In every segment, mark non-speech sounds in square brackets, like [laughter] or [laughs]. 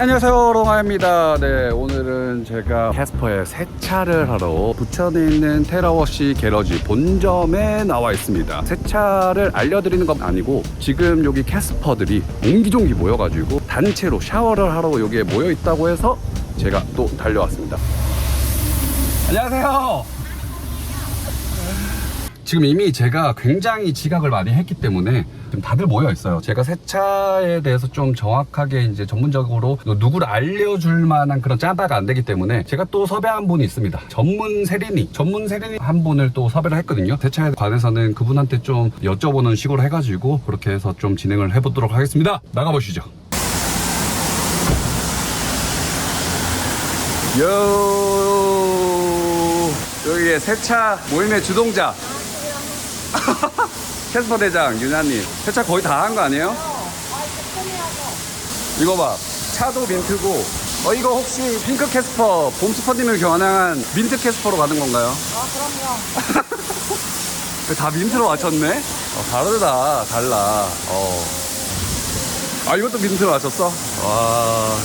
네, 안녕하세요. 롱아입니다. 네, 오늘은 제가 캐스퍼의 세차를 하러 부천에 있는 테라워시 게러지 본점에 나와 있습니다. 세차를 알려드리는 건 아니고 지금 여기 캐스퍼들이 옹기종기 모여가지고 단체로 샤워를 하러 여기에 모여 있다고 해서 제가 또 달려왔습니다. 안녕하세요. 지금 이미 제가 굉장히 지각을 많이 했기 때문에 지금 다들 모여 있어요. 제가 세차에 대해서 좀 정확하게 이제 전문적으로 누구를 알려줄 만한 그런 짬바가 안 되기 때문에 제가 또 섭외한 분이 있습니다. 전문 세린이, 전문 세린이 한 분을 또 섭외를 했거든요. 세차에 관해서는 그분한테 좀 여쭤보는 식으로 해가지고 그렇게 해서 좀 진행을 해보도록 하겠습니다. 나가보시죠. 요 여기에 세차 모임의 주동자 [laughs] 캐스퍼 대장 유나님 세차 거의 다 한 거 아니에요? 이거 봐 차도 민트고 어 이거 혹시 핑크 캐스퍼 봄스퍼님을 겨냥한 민트 캐스퍼로 가는 건가요? 아 그럼요 [laughs] 다 민트로 맞췄네? 어, 다르다 달라 어. 아 이것도 민트로 맞췄어? 와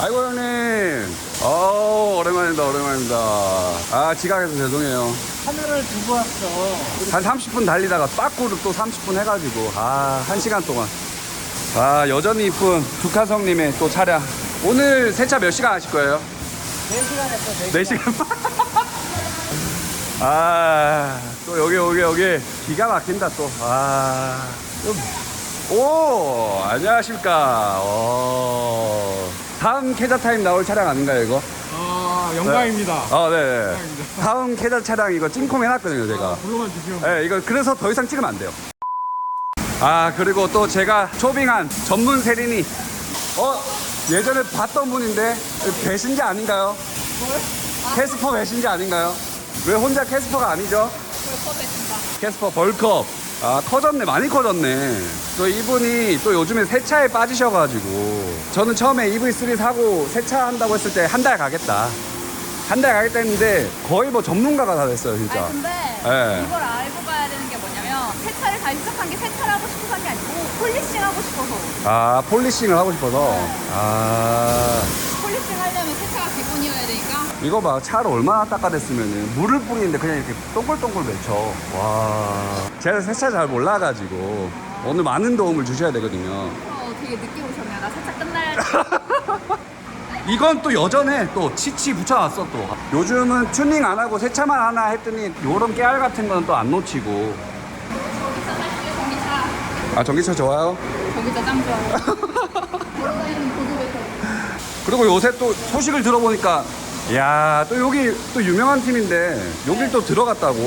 아이고 형님 어 오랜만입니다 오랜만입니다. 아 지각해서 죄송해요. 카메라를 두고 왔어. 한 30분 달리다가 빠꾸를 또 30분 해가지고 아 1시간 동안. 아 여전히 이쁜 두카성님의 또 차량. 오늘 세차 몇 시간 하실 거예요? 4시간 했어, 4시간. 4시간? [laughs] 아또 여기 여기 여기 기가 막힌다 또아오 안녕하십니까. 어 다음 캐자 타임 나올 차량 아닌가요 이거? 아, 영광입니다. 아, 네. 네. [laughs] 다음 캐자 차량 이거 찐콩 해놨거든요, 제가. 불러만 주시면. 네, 이거 그래서 더 이상 찍으면 안 돼요. 아, 그리고 또 제가 초빙한 전문 세린이. 어, 예전에 봤던 분인데 배신자 아닌가요? 캐스퍼 배신자 아닌가요? 왜 혼자 캐스퍼가 아니죠? 캐스퍼 벌컵. 아, 커졌네. 많이 커졌네. 또 이분이 또 요즘에 세차에 빠지셔가지고. 저는 처음에 EV3 사고 세차한다고 했을 때 한 달 가겠다. 한 달 가겠다 했는데 거의 뭐 전문가가 다 됐어요, 진짜. 아니 근데 네. 이걸 알고 가야 되는 게 뭐냐면 세차를 다시 시작한 게 세차를 하고 싶어서 한 게 아니고 폴리싱 하고 싶어서 아, 폴리싱을 하고 싶어서. 아, 폴리싱 하려면 세차가 기본이어야 되니까 이거 봐. 차를 얼마나 닦아냈으면은 물을 뿌리는데 그냥 이렇게 동글동글 맺혀. 와. 제가 세차 잘 몰라가지고 오늘 많은 도움을 주셔야 되거든요. 어, 되게 늦게 오셨네요 나 세차 끝나야 [laughs] 이건 또 여전해. 또 치치 붙여놨어 또. 요즘은 튜닝 안 하고 세차만 하나 했더니 요런 깨알 같은 거는 또안 놓치고. 전기차 살게요 전기차 아, 전기차 좋아요? 전기차 짱 좋아요 돌아다니는 [laughs] 고급에서 그리고 요새 또 소식을 들어보니까 야, 또 여기 또 유명한 팀인데 여길 또 들어갔다고.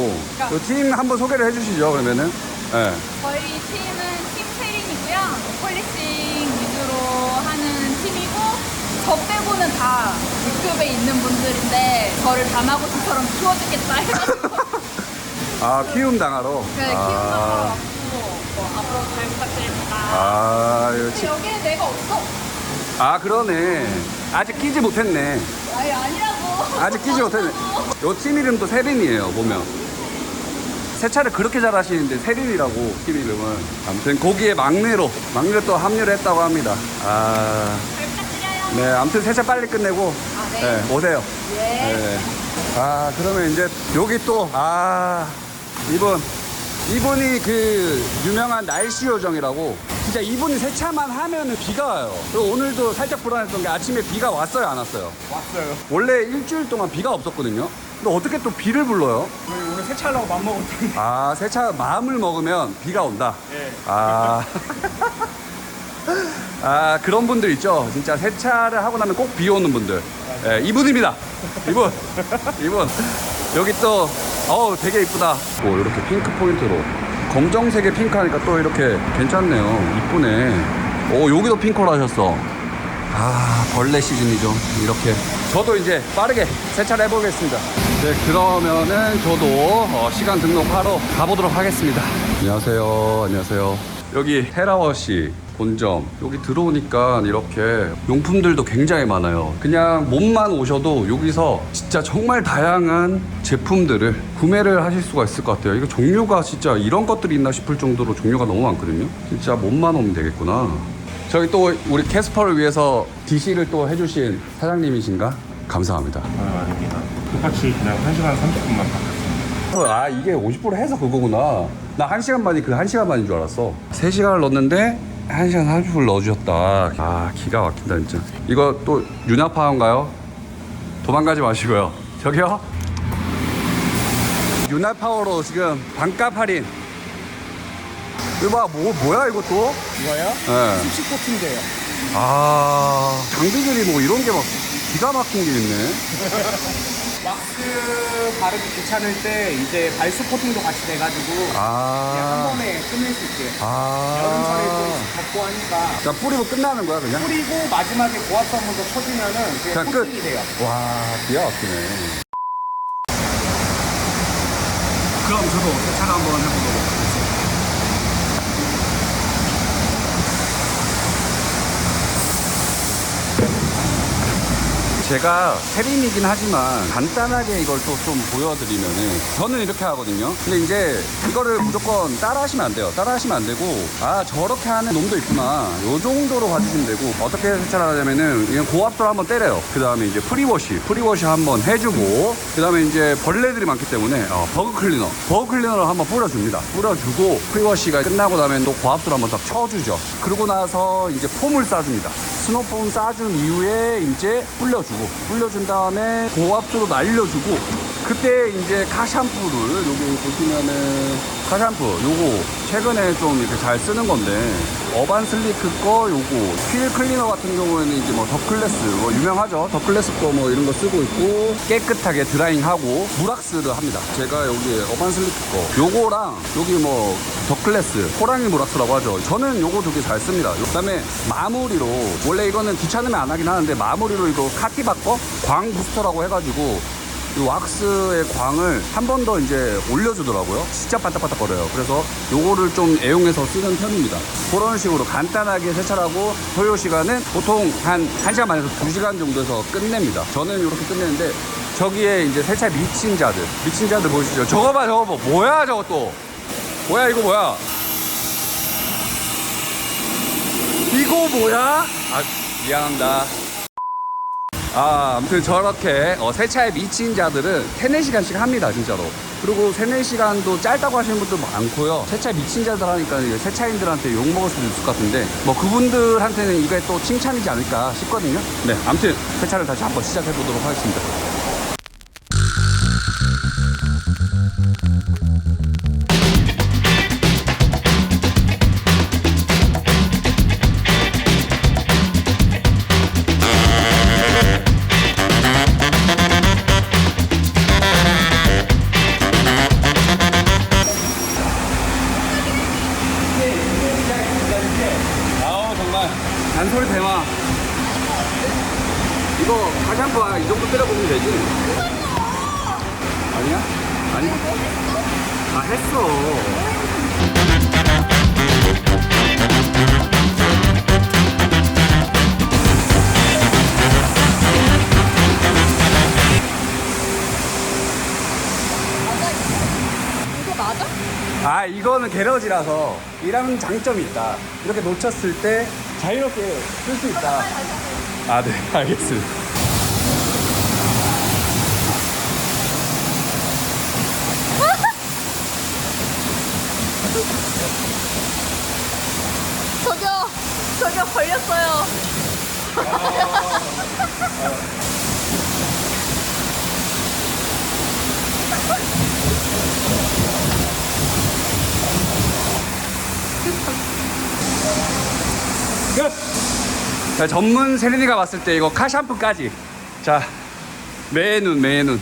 이팀 한번 소개를 해주시죠, 그러면은. 예. 저희 팀은 팀 세린이고요 폴리싱 위주로 하는 팀이고 저 빼고는 다 유튜브에 있는 분들인데 저를 다마고치처럼 키워주겠다 해가지고 [laughs] 아, 키움 당하러. 네, 키우면서 아, 뭐 앞으로 잘 부탁드립니다. 아, 이거 근데 치- 여기에 내가 없어. 아, 그러네. 아직 끼지 못했네. 아니 아니라고. 아직 끼지 못했네. 요 팀 이름도 세린이에요, 보면. 세차를 그렇게 잘 하시는데 세린이라고 팀 이름은. 아무튼 거기에 막내로, 막내로 또 합류를 했다고 합니다. 아, 잘. 네, 아무튼 세차 빨리 끝내고, 아 네. 네, 오세요. 예. 네. 아, 그러면 이제 여기 또, 아, 이분. 이분이 그 유명한 날씨 요정이라고 진짜 이분이 세차만 하면은 비가 와요. 그리고 오늘도 살짝 불안했던 게 아침에 비가 왔어요, 안 왔어요? 왔어요. 원래 일주일 동안 비가 없었거든요. 근데 어떻게 또 비를 불러요? 저희 오늘 세차하려고 맘 먹었더니. 아, 세차 마음을 먹으면 비가 온다. 예. 아. [laughs] 아, 그런 분들 있죠. 진짜 세차를 하고 나면 꼭 비 오는 분들. 예, 이분입니다. 이분. [laughs] 이분. 여기 또, 어우, 되게 이쁘다. 오, 이렇게 핑크 포인트로. 검정색의 핑크 하니까 또 이렇게 괜찮네요. 이쁘네. 오, 여기도 핑크로 하셨어. 아, 벌레 시즌이죠. 이렇게. 저도 이제 빠르게 세차를 해보겠습니다. 네, 그러면은 저도 어, 시간 등록하러 가보도록 하겠습니다. 안녕하세요. 안녕하세요. 여기 헤라워시 본점 여기 들어오니까 이렇게 용품들도 굉장히 많아요. 그냥 몸만 오셔도 여기서 진짜 정말 다양한 제품들을 구매를 하실 수가 있을 것 같아요. 이거 종류가 진짜 이런 것들이 있나 싶을 정도로 종류가 너무 많거든요. 진짜 몸만 오면 되겠구나. 저기 또 우리 캐스퍼를 위해서 DC를 또 해주신 사장님이신가? 감사합니다. 아, 아닙니다. 똑같이 그냥 1시간 30분만 바꿨습니다. 아 이게 50% 해서 그거구나 나 1시간 반이 그 1시간 반인 줄 알았어 3시간을 넣었는데 1시간 30분 넣어주셨다 아 기가 막힌다 진짜 이거 또 윤화파운가요? 도망가지 마시고요 저기요 윤화파워로 지금 반값 할인 이거 봐 뭐, 뭐야 이것도? 이거요? 네. 습식 코팅제요. 아 장비들이 뭐 이런 게 막 기가 막힌 게 있네 [laughs] 왁스 바르기 귀찮을 때 이제 발수 코팅도 같이 돼가지고 그냥 한 아, 번에 끝낼 수 있게. 아. 여름철에 좀 덥고 하니까 자 뿌리고 끝나는 거야 그냥? 뿌리고 마지막에 고압수 한 번 더 쳐주면은 그게 그냥 끝. 코팅이 돼요. 와, 기가 막히네. 그럼 저도 세차를 한번 해보도록 하겠습니다. 제가 세림이긴 하지만 간단하게 이걸 또 좀 보여드리면은 저는 이렇게 하거든요. 근데 이제 이거를 무조건 따라 하시면 안 돼요. 따라 하시면 안 되고 아 저렇게 하는 놈도 있구나. 요 정도로 봐주시면 되고 어떻게 세차를 하냐면은 그냥 고압도로 한번 때려요. 그 다음에 이제 프리워시, 프리워시 한번 해주고 그 다음에 이제 벌레들이 많기 때문에 어, 버그 클리너, 버그 클리너를 한번 뿌려줍니다. 뿌려주고 프리워시가 끝나고 나면 또 고압도로 한번 딱 쳐주죠. 그러고 나서 이제 폼을 싸줍니다. 스노폼 싸준 이후에 이제 불려주고 불려준 다음에 고압수로 날려주고 그때 이제 카샴푸를 여기 보시면은 카샴푸 요거 최근에 좀 이렇게 잘 쓰는 건데 어반 슬리크 거 요거 휠 클리너 같은 경우에는 이제 뭐 더클래스 뭐 유명하죠? 더클래스 거 뭐 이런 거 쓰고 있고 깨끗하게 드라잉하고 무락스를 합니다. 제가 여기 어반 슬리크 거 요거랑 여기 뭐 더클래스 호랑이 무락스라고 하죠. 저는 요거 되게 잘 씁니다. 그 다음에 마무리로 원래 이거는 귀찮으면 안 하긴 하는데 마무리로 이거 카티바 거 광 부스터라고 해가지고 이 왁스의 광을 한 번 더 이제 올려주더라고요. 진짜 반딱반딱거려요. 그래서 요거를 좀 애용해서 쓰는 편입니다. 그런 식으로 간단하게 세차하고 소요 시간은 보통 한 1시간 반에서 2시간 정도에서 끝냅니다. 저는 이렇게 끝내는데 저기에 이제 세차 미친 자들, 미친 자들 보이시죠? 저거 봐, 저거 봐. 뭐야, 저거 또. 뭐야, 이거 뭐야? 이거 뭐야? 아, 미안합니다. 아, 아무튼 저렇게 어, 세차에 미친 자들은 3, 4시간씩 합니다, 진짜로. 그리고 3, 4시간도 짧다고 하시는 분도 많고요. 세차에 미친 자들 하니까 세차인들한테 욕먹을 수도 있을 것 같은데, 뭐 그분들한테는 이게 또 칭찬이지 않을까 싶거든요. 네, 아무튼 세차를 다시 한번 시작해 보도록 하겠습니다. 게러지라서 이런 장점이 있다. 이렇게 놓쳤을 때 자유롭게 쓸 수 있다. 아 네. [laughs] 알겠습니다. [laughs] 저기요, 저기요 걸렸어요. 자, 전문 세린이가 봤을 때 이거 카샴푸까지. 자, 매눈, 매눈.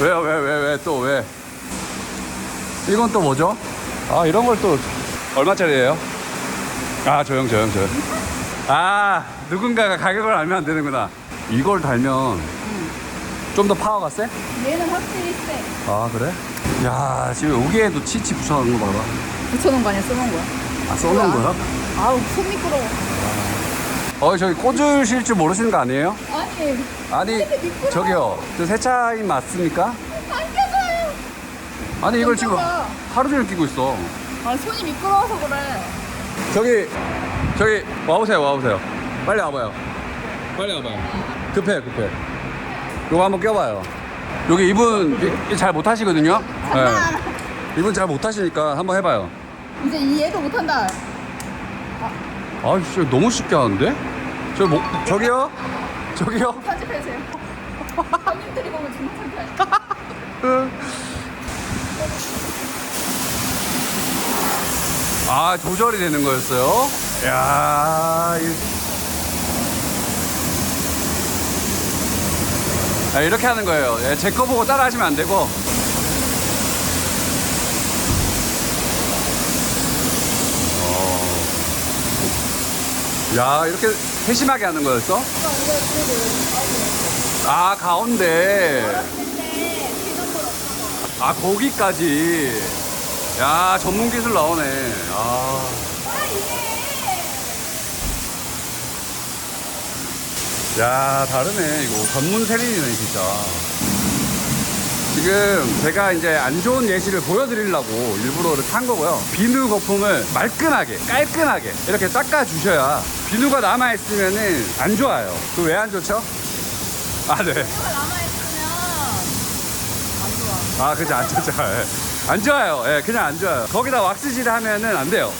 왜요, 왜, 왜, 왜, 또 왜? 이건 또 뭐죠? 아, 이런 걸 또 얼마짜리예요? 아, 저형, 저형, 저형. 아 누군가가 가격을 알면 안 되는구나 이걸 달면 좀 더 파워가 세? 얘는 확실히 세. 아 그래? 야 지금 여기에도 치치 붙여놓은 거 봐봐 붙여놓은 거 아니야? 써놓은 거야? 아 써놓은 거야? 아우, 손 미끄러워. 어 저기 꽂으실 줄 모르시는 거 아니에요? 아니, 아니 미끄러워. 저기요 저 세차인 맞습니까? 안 껴져요. 아니 이걸 지금. 하루 종일 끼고 있어 아, 손이 미끄러워서 그래. 저기 저기 와보세요 와보세요 빨리 와봐요 빨리 와봐요 급해 급해 요거 한번 껴봐요 여기 이분 이- 잘 못하시거든요 네. 이분 잘 못하시니까 한번 해봐요 이제 이 얘도 못한다. 아 진짜 너무 쉽게 하는데 저 뭐, 저기요 저기요 편집해주세요. 형님들이 보면 정말 창피하죠. 아 조절이 되는 거였어요 야 아, 이렇게 하는 거예요 예, 제거 보고 따라 하시면 안 되고 어. 야 이렇게 세심하게 하는 거였어? 아 가운데 아 거기까지 야 전문 기술 나오네 아. 야 다르네 이거 전문 세린이네 진짜 지금 제가 이제 안 좋은 예시를 보여드리려고 일부러 이렇게 한 거고요 비누 거품을 말끔하게 깔끔하게 이렇게 닦아 주셔야 비누가 남아있으면은 안 좋아요 그 왜 안 좋죠? 아네 남아있으면 안 좋아. 아. 안 좋죠. 예. 안 좋아요. 예, 그냥 안 좋아요. 거기다 왁스질 하면은 안 돼요.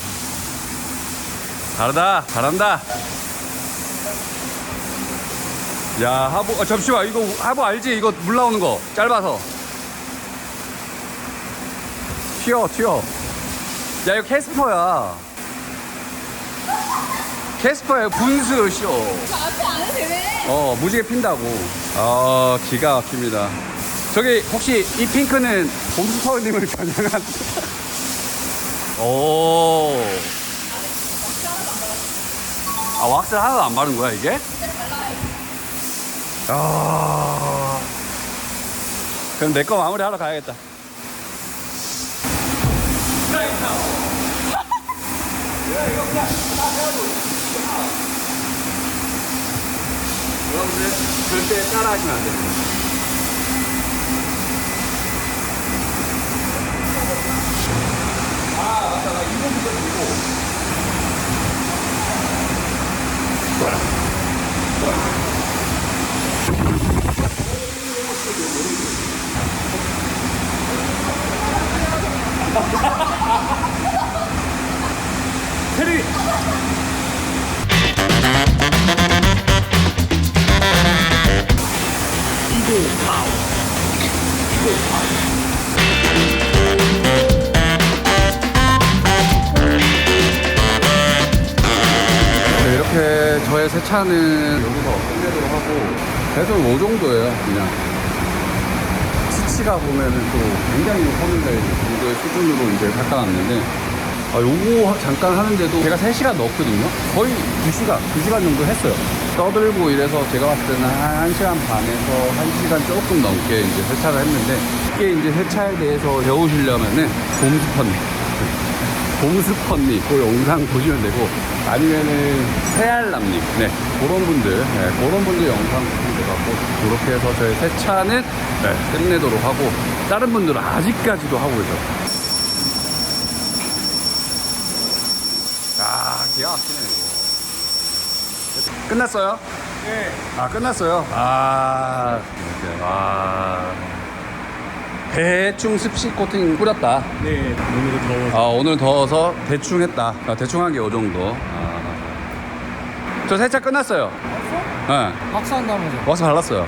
다르다. 잘한다. 야, 하부, 어, 잠시만. 이거 하부 알지? 이거 물 나오는 거. 짧아서. 튀어, 튀어. 야, 이거 캐스퍼야. 캐스퍼야. 분수 쇼. 저 앞에 안 해도 되네. 어, 무지개 핀다고. 아, 기가 막힙니다. 저기, 혹시 이 핑크는 봄스퍼님을 겨냥한. [laughs] 오. 아, 왁스를 하나도 안 바른 거야, 이게? 아. 그럼 내 거 마무리 하러 가야겠다. 여러분들 절대 따라하시면 안 됩니다. 아 맞다 나 이거 문제 보고 테레비 네, 이렇게 저의 세차는 여기서 끝내도록 하고 계속 요 정도예요 그냥 치치가 보면은 또 굉장히 허물될 정도의 수준으로 이제 닦아놨는데 아 요거 잠깐 하는데도 제가 3시간 넣었거든요? 거의 2시간 2시간 정도 했어요. 떠들고 이래서 제가 봤을 때는 한 1시간 반에서 1시간 조금 넘게 이제 세차를 했는데 이게 이제 세차에 대해서 배우시려면은 봄스펀 봄스펀님 그 영상 보시면 되고 아니면은 새알남님 네 그런 분들 네, 그런 분들 영상 보시면 되고 그렇게 해서 저희 세차는 네, 끝내도록 하고 다른 분들은 아직까지도 하고 계세요. 아 기가 막히네 이거. 끝났어요? 네아 끝났어요? 아 이렇게. 아 대충 습식 코팅 뿌렸다 네, 오늘도 더워서. 아 오늘 더워서 대충 했다. 아, 대충 한 게 요 정도. 아. 저 세차 끝났어요. 네. 박수 한다면서. 와서 발랐어요.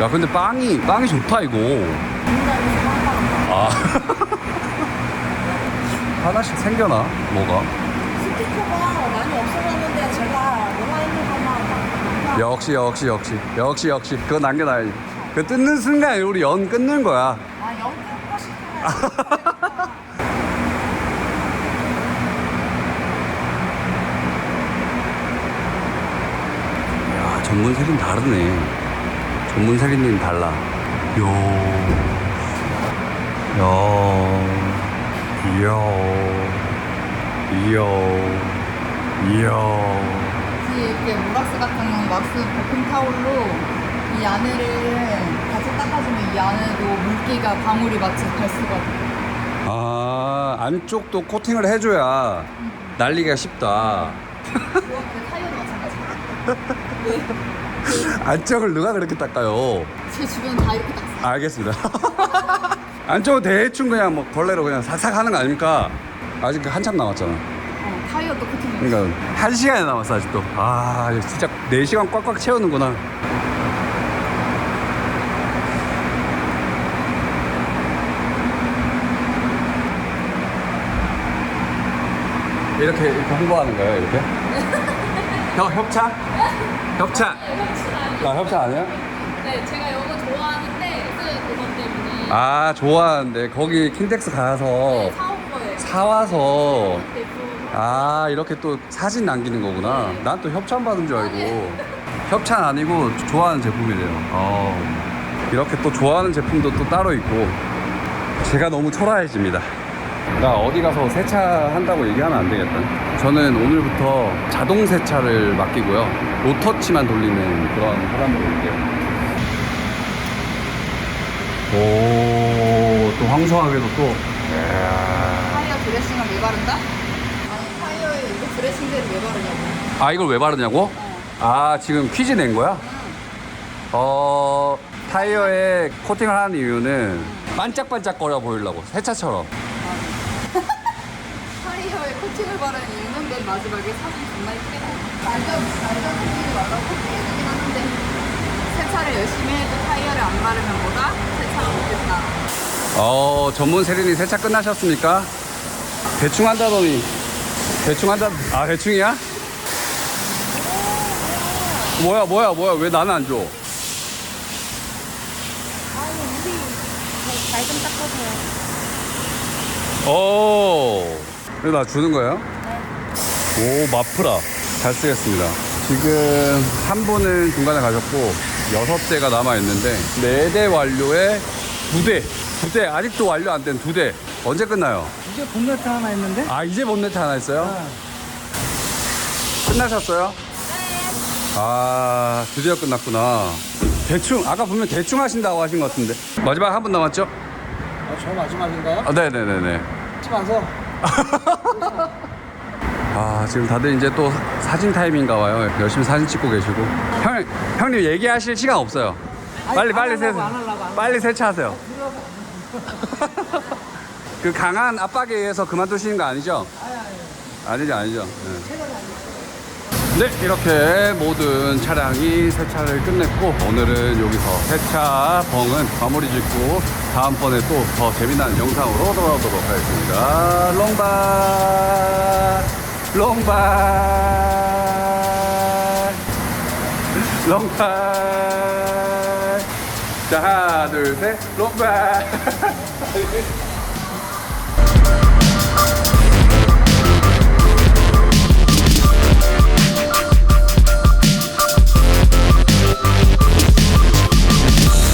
야 근데 빵이 빵이 좋다 이거. 아 [laughs] 하나씩 생겨나 뭐가? 역시 역시 역시 역시 역시 그거 남겨놔야지 그 뜯는 순간 우리 연 끊는 거야 아, 영 끊고 싶구나. [laughs] 야 전문 세린 다르네 전문 세린님 달라 요. 요. 요. 요. 요. 이렇게 모락스 같은 왁스 버핑 타올로 이 안에를 같이 닦아주면 이 안에도 물기가 방울이 마치 없고 아, 안쪽도 코팅을 해줘야 날리기가 쉽다. 그 타이어도 마찬가지예요. [laughs] 안쪽을 누가 그렇게 닦아요? 제 주변 다 이렇게 닦았어요. 알겠습니다. [laughs] 안쪽은 대충 그냥 뭐 걸레로 그냥 삭삭 하는 거 아닙니까? 아직 한참 남았잖아. 어, 타이어도 코팅. 그러니까 한 시간이 남았어 아직도. 아 진짜 4 시간 꽉꽉 채우는구나. 이렇게, 이렇게 홍보하는 거예요 이렇게? [laughs] 형 협찬? 협찬? 아 협찬 아니야? 네, 제가 이거 좋아하는데 그 그것 때문에 아 좋아하는데 거기 킨텍스 가서 사온 거예요. 사와서 대표. 아 이렇게 또 사진 남기는 거구나. 난 또 협찬 받은 줄 알고. 협찬 아니고 좋아하는 제품이래요. 어, 이렇게 또 좋아하는 제품도 또 따로 있고. 제가 너무 초라해집니다. 나 어디 가서 세차 한다고 얘기하면 안 되겠다. 저는 오늘부터 자동 세차를 맡기고요. 로터치만 돌리는 그런 사람으로 올게요. 오 또 황소하게도 또. 이야. 타이어 드레싱을 왜 바른다? 젤을 왜 바르냐고. 아 이걸 왜 바르냐고? 아 지금 퀴즈 낸 거야? 어 타이어에 코팅을 하는 이유는 반짝반짝거려 보이려고 세차처럼 [laughs] 타이어에 코팅을 바르는 이유는 맨 마지막에 사진 이쁘게 나와. 날려 날려 생기지 말라고 코팅해주긴 하는데 세차를 열심히 해도 타이어를 안 바르면 뭐다? 세차가 못했다. 어 전문 세린이 세차 끝나셨습니까? 대충 한다더니 대충 한다 아 대충이야? 뭐야 뭐야 뭐야 왜 나는 안 줘? 잘좀 닦아줘요. 오, 이거 나 주는 거예요? 오, 마프라. 잘 쓰겠습니다. 지금 한 분은 중간에 가셨고, 여섯 대가 남아있는데, 네 대 완료에 두 대. 두 대. 아직도 완료 안 된 두 대. 언제 끝나요? 이제 본네트 하나 있는데? 아, 이제 본네트 하나 있어요? 끝나셨어요? 아, 드디어 끝났구나. 대충, 아까 보면 대충 하신다고 하신 것 같은데. 마지막 한 분 남았죠? 아, 저 마지막인가요? 아, 네네네네. 치면서 [laughs] 아 지금 다들 이제 또 사진 타임인가 봐요 열심히 사진 찍고 계시고 형, 형님 얘기하실 시간 없어요 빨리 빨리 세 빨리 세차하세요 [laughs] 그 강한 압박에 의해서 그만두시는 거 아니죠? 아니 죠 아니죠. 네. 네 이렇게 모든 차량이 세차를 끝냈고 오늘은 여기서 세차 벙은 마무리 짓고 다음번에 또 더 재미난 영상으로 돌아오도록 하겠습니다. 롱바 롱바 롱바 자 하나 둘 셋. 롱바 [laughs]